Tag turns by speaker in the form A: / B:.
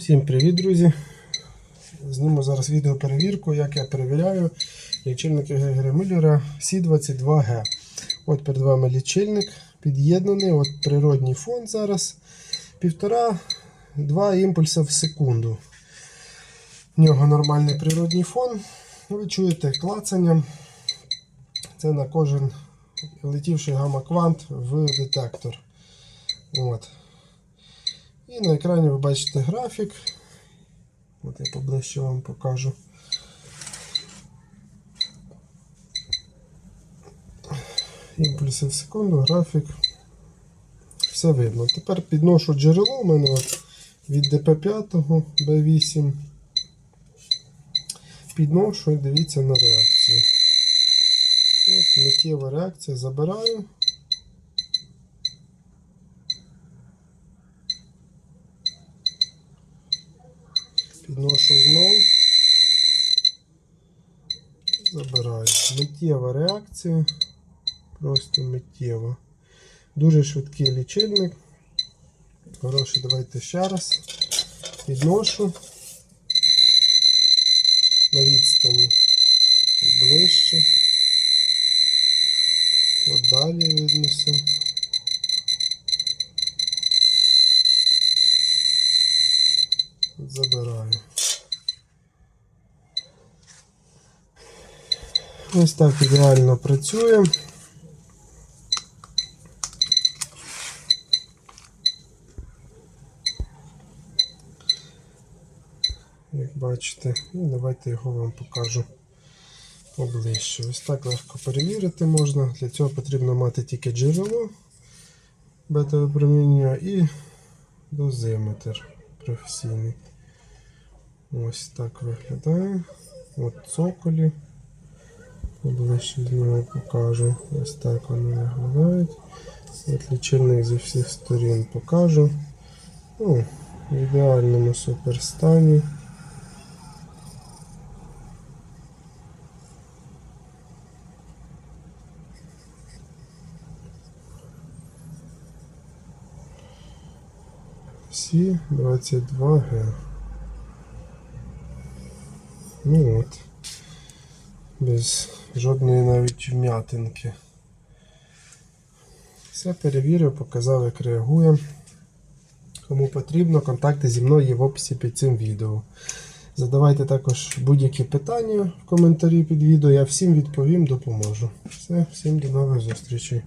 A: Всім привіт, друзі! Зніму зараз відеоперевірку, як я перевіряю лічильник Гегера Мюллера C22G. От перед вами лічильник під'єднаний, от природній фон зараз 1,5-2 імпульси в секунду. В нього нормальний природній фон. Ви чуєте клацання. Це на кожен летівший гамма-квант в детектор. От. І на екрані ви бачите графік. От я поближче вам покажу. Імпульси в секунду, графік. Все видно. Тепер підношу джерело у мене від ДП5 B8. Підношу і дивіться на реакцію. От миттєва реакція. Забираю. Підношу знов. Забираю. Миттєва реакція. Просто миттєва. Дуже швидкий лічильник. Хороший, давайте ще раз. Підношу. На відстані ближче. От далі віднесу. Забираю. Ось так ідеально працює. Як бачите, і давайте його вам покажу поближче. Ось так легко перевірити можна. Для цього потрібно мати тільки джерело бета-випромінювання і дозиметр професійний. Ось так виглядає. От цоколі. Поближче з нього покажу. Ось так вони виглядають. От лічильник зі всіх сторін покажу. Ну, в ідеальному суперстані. Всі 22 г. Ну от. Без жодної навіть вм'ятинки. Все перевірив, показав, як реагує. Кому потрібно, контакти зі мною є в описі під цим відео. Задавайте також будь-які питання в коментарі під відео. Я всім відповім, допоможу. Все, всім до нових зустрічей.